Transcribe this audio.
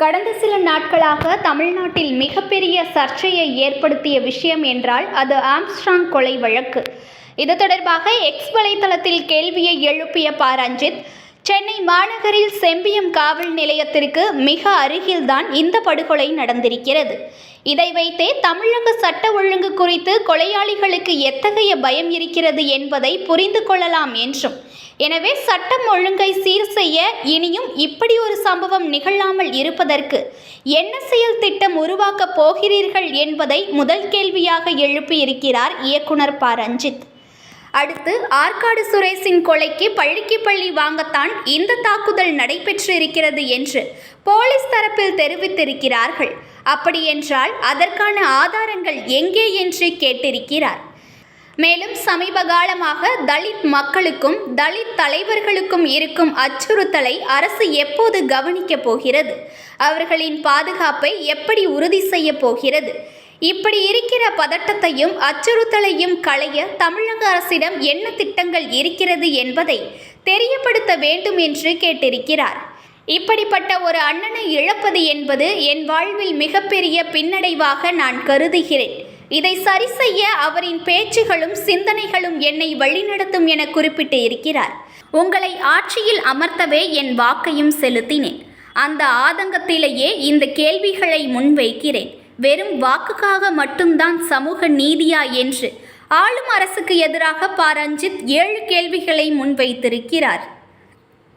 கடந்த சில நாட்களாக தமிழ்நாட்டில் மிகப்பெரிய சர்ச்சையை ஏற்படுத்திய விஷயம் என்றால் அது ஆம்ஸ்ட்ராங் கொலை வழக்கு. இது தொடர்பாக எக்ஸ் வலைத்தளத்தில் கேள்வியை எழுப்பிய ப. ரஞ்சித் சென்னை மாநகரில் செம்பியம் காவல் நிலையத்திற்கு மிக அருகில்தான் இந்த படுகொலை நடந்திருக்கிறது. இதை வைத்தே தமிழக சட்ட ஒழுங்கு குறித்து கொலையாளிகளுக்கு எத்தகைய பயம் இருக்கிறது என்பதை புரிந்து கொள்ளலாம் என்றும் எனவே சட்டம் ஒழுங்கை சீர் செய்ய இனியும் இப்படி ஒரு சம்பவம் நிகழாமல் இருப்பதற்கு என்ன செயல் திட்டம் உருவாக்கப் போகிறீர்கள் என்பதை முதல் கேள்வியாக எழுப்பியிருக்கிறார் இயக்குனர் ப. ரஞ்சித். அடுத்து ஆற்காடு சுரேஷின் கொலைக்கு பள்ளிக்கு பள்ளி வாங்கத்தான் இந்த தாக்குதல் நடைபெற்று இருக்கிறது என்று போலீஸ் தரப்பில் தெரிவித்திருக்கிறார்கள். அப்படியென்றால் அதற்கான ஆதாரங்கள் எங்கே என்று கேட்டிருக்கிறார். மேலும் சமீப காலமாக தலித் மக்களுக்கும் தலித் தலைவர்களுக்கும் இருக்கும் அச்சுறுத்தலை அரசு எப்போது கவனிக்கப் போகிறது? அவர்களின் பாதுகாப்பை எப்படி உறுதி செய்ய போகிறது? இப்படி இருக்கிற பதட்டத்தையும் அச்சுறுத்தலையும் களைய தமிழக அரசிடம் என்ன திட்டங்கள் இருக்கிறது என்பதை தெரியப்படுத்த வேண்டும் என்று கேட்டிருக்கிறார். இப்படிப்பட்ட ஒரு அண்ணனை இழப்பது என்பது என் வாழ்வில் மிகப்பெரிய பின்னடைவாக நான் கருதுகிறேன். இதை சரி செய்ய அவரின் பேச்சுகளும் சிந்தனைகளும் என்னை வழிநடத்தும் என குறிப்பிட்டு இருக்கிறார். உங்களை ஆட்சியில் அமர்த்தவே என் வாக்கையும் செலுத்தினேன். அந்த ஆதங்கத்திலேயே இந்த கேள்விகளை முன்வைக்கிறேன். வெறும் வாக்குக்காக மட்டும்தான் சமூக நீதியா என்று ஆளும் அரசுக்கு எதிராக ப ரஞ்சித் ஏழு கேள்விகளை முன்வைத்திருக்கிறார்.